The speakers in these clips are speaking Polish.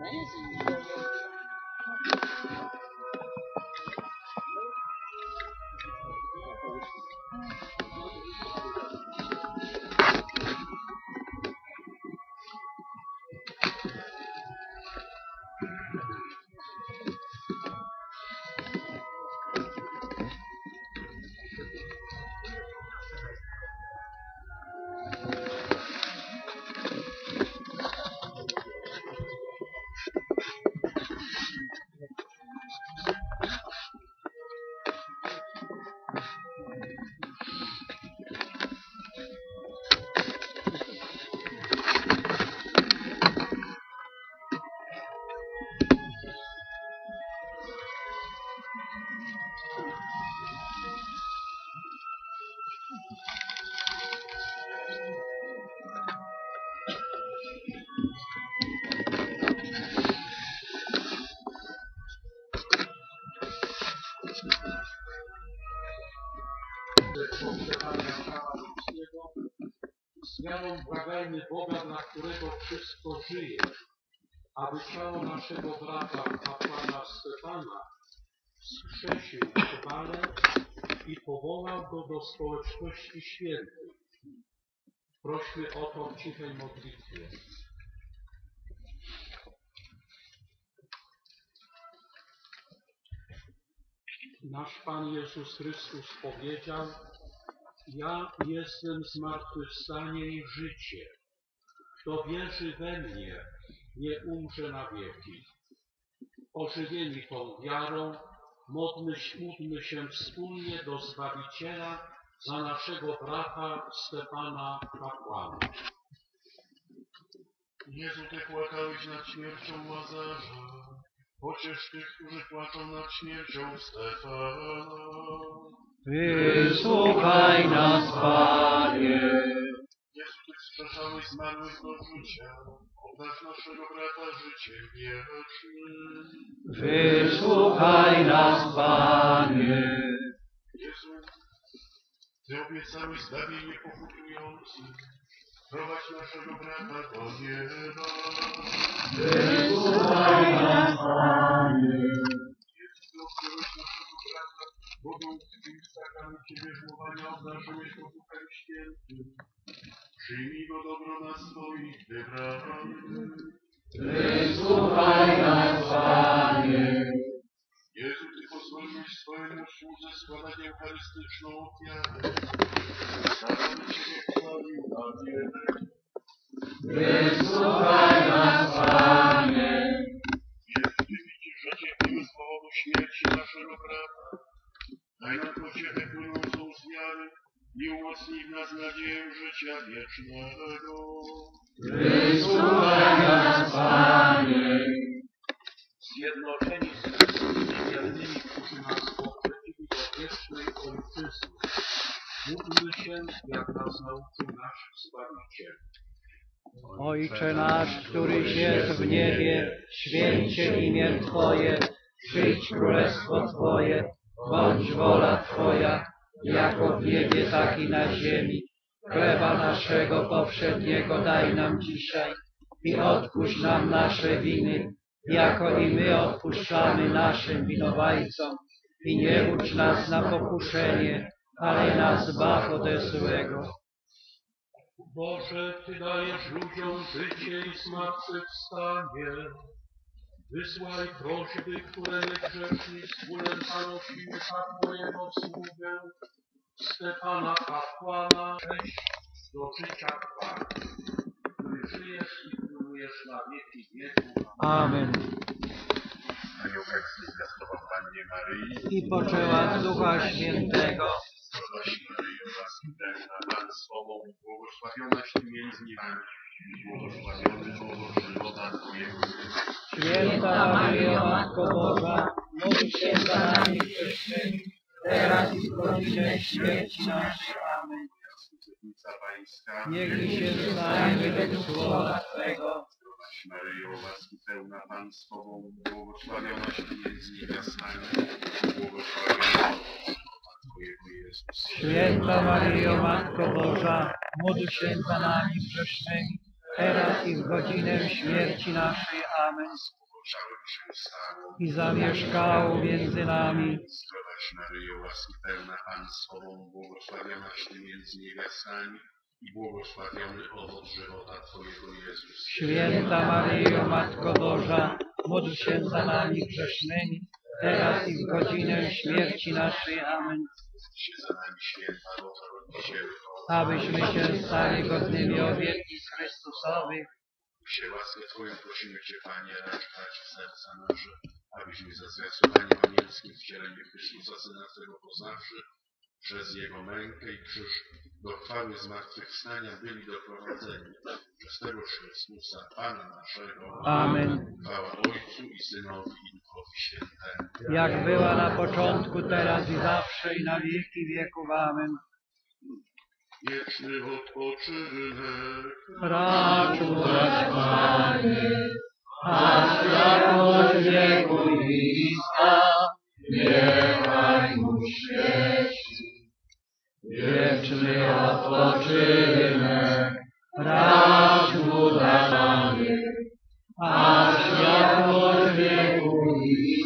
amazing. Błagajmy Boga, dla którego wszystko żyje, aby ciało naszego brata kapłana Stefana wskrzesił w i powołał go do społeczności świętych. Prośmy o to w cichej modlitwie. Nasz Pan Jezus Chrystus powiedział, ja jestem zmartwychwstanie i życie. Kto wierzy we mnie, nie umrze na wieki. Ożywieni tą wiarą, modlmy, módlmy się wspólnie do Zbawiciela za naszego brata Stefana Kapłana. Jezu, Ty płakałeś nad śmiercią Łazarza. Pociesz tych, którzy płaczą nad śmiercią Stefana. Wysłuchaj nas, Panie. Jezu, Ty wskrzeszałeś zmarłych do życia. Oddasz naszego brata życie wieczne. Wysłuchaj nas, Panie. Jezu, Ty obiecałeś zbawienie pokutującym. Prowadź naszego brata do nieba. Wysłuchaj nas, Panie. Wodą krwi w sakramencie bierzmowania obdarzyłeś Duchem Świętym. Przyjmij go dobro na swoich wybranych. Wysłuchaj nas, Panie. Jezu, Ty pozwoliłeś swojemu słudze składać eucharystyczną ofiarę. Narody Ciebie chwalił wiele. Wysłuchaj i umocnij w nas nadzieję życia wiecznego. Wysłuchaj nas, Panie. Zjednoczeni z wszystkimi wiernymi, którzy nas poprzedzili do wiecznej ojczyzny. Módlmy się, jak nas nauczył nasz Zbawiciel. Ojcze nasz, któryś jest w niebie, święcie imię Twoje, przyjdź królestwo Twoje, bądź wola Twoja, jako w niebie, tak i na ziemi. Chleba naszego powszedniego daj nam dzisiaj i odpuść nam nasze winy, jako i my odpuszczamy naszym winowajcom. I nie ucz nas na pokuszenie, ale nas zbaw ode złego. Boże, Ty dajesz ludziom życie i zmartwychwstanie. Wysłaj prośby, które my grzeszni wspólnie zanosimy za Twojego sługę, Stefana Kapłana, cześć do życia chwały, który żyjesz i królujesz na wieki wieków. Amen. Aniołek zwiastował Pannie Maryi, I poczęła z Ducha Świętego, Zdrowaś Maryjo, z Tobą, błogosławionaś Ty między niemami, i błogosławiony owoc żywota Twojego. Święta Maryjo, Matko Boża, módl się za nami teraz i w godzinę śmierci naszej. Amen. Niech się stanie według słowa Twego. Zdrowaś Maryjo, łaski pełna Pan z Tobą, błogosławionaś Ty między niewiastami, błogosławiony. Święta Maryjo, Matko Boża, módl się za nami grzesznymi, teraz i w godzinę śmierci naszej. Amen. I zamieszkało między nami. Zdrowaś Maryjo, łaski pełna Pan z Tobą, błogosławionaś Ty między niewiastami i błogosławiony owoc żywota Twojego Jezus. Święta Maryjo, Matko Boża, módl się za nami grzesznymi, teraz i w godzinę śmierci naszej. Amen. Abyśmy się stali godnymi obietnic Chrystusowych, się łaskę Twoją prosimy Cię, Panie, racz dać w serca nasze, abyśmy za zwiastowaniem anielskim wcielenie Chrystusa Syna Twego poznawszy, przez Jego mękę i krzyż do chwały zmartwychwstania byli doprowadzeni przez tegoż Chrystusa, Pana naszego. Amen. Chwała Ojcu i Synowi i Duchowi Świętemu. jak była na początku, teraz i zawsze i na wieki wieków. Amen. Wieczny odpoczynek, Racz udać, Panie, a światłość wieku i bliska, niechaj mu świeci. Mu dać, Panie, a światłość wieku i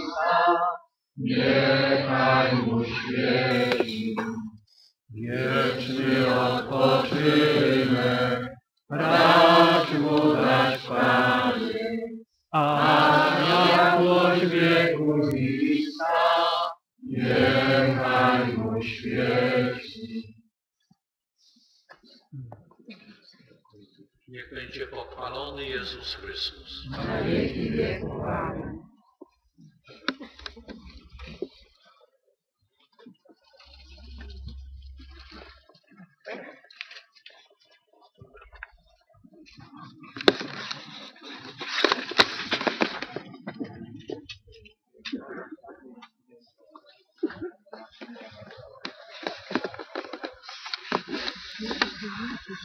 niechaj mu świeci. Wieczny odpoczynek, racz mu dać, Panie, a światłość wieku bliska, niechaj mu świeci. Niech pochwalony Jezus Chrystus. Na wieki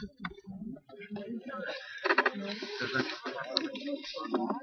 Thank you. Thank you.